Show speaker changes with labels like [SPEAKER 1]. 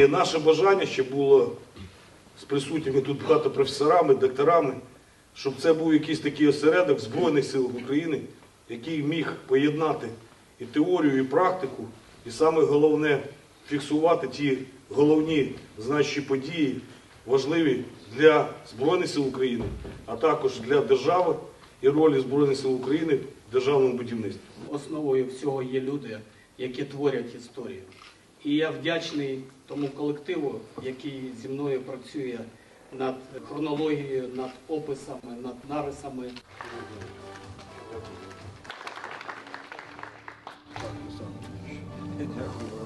[SPEAKER 1] І наше бажання, щоб було з присутніми тут багато професорами, докторами, щоб це був якийсь такий осередок Збройних сил України, який міг поєднати і теорію, і практику, і саме головне фіксувати ті головні значущі події, важливі для Збройних сил України, а також для держави і ролі Збройних сил України в державному будівництві.
[SPEAKER 2] Основою всього є люди, які творять історію. І я вдячний тому колективу, який зі мною працює над хронологією, над описами, над нарисами.
[SPEAKER 3] Дякую.